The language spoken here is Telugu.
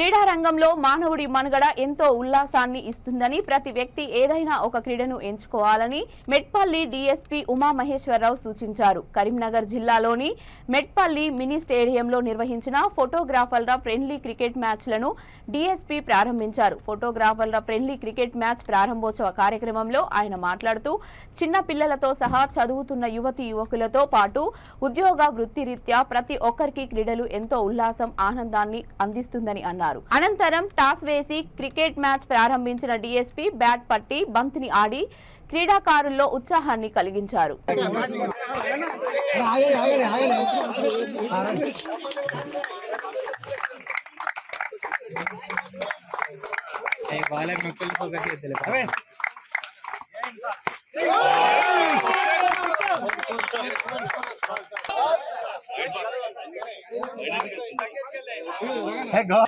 క్రీడా రంగంలో మానవుడి మనుగడ ఎంతో ఉల్లాసాన్ని ఇస్తుందని ప్రతి వ్యక్తి ఏదైనా ఒక క్రీడను ఎంచుకోవాలని మెట్పల్లి డీఎస్పీ ఉమామహేశ్వరరావు సూచించారు. కరీంనగర్ జిల్లాలోని మెట్పల్లి మినీ స్టేడియంలో నిర్వహించిన ఫోటోగ్రాఫర్ల ఫ్రెండ్లీ క్రికెట్ మ్యాచ్లను డీఎస్పీ ప్రారంభించారు. ఫోటోగ్రాఫర్ల ఫ్రెండ్లీ క్రికెట్ మ్యాచ్ ప్రారంభోత్సవ కార్యక్రమంలో ఆయన మాట్లాడుతూ చిన్న పిల్లలతో సహా చదువుతున్న యువతి యువకులతో పాటు ఉద్యోగ వృత్తిరీత్యా ప్రతి ఒక్కరికి క్రీడలు ఎంతో ఉల్లాసం ఆనందాన్ని అందిస్తుందని అన్నారు. అనంతరం టాస్ వేసి క్రికెట్ మ్యాచ్ ప్రారంభించిన డీఎస్పీ బ్యాట్ పట్టి బంతిని ఆడి క్రీడాకారుల్లో ఉత్సాహాన్ని కలిగించారు Hey, go.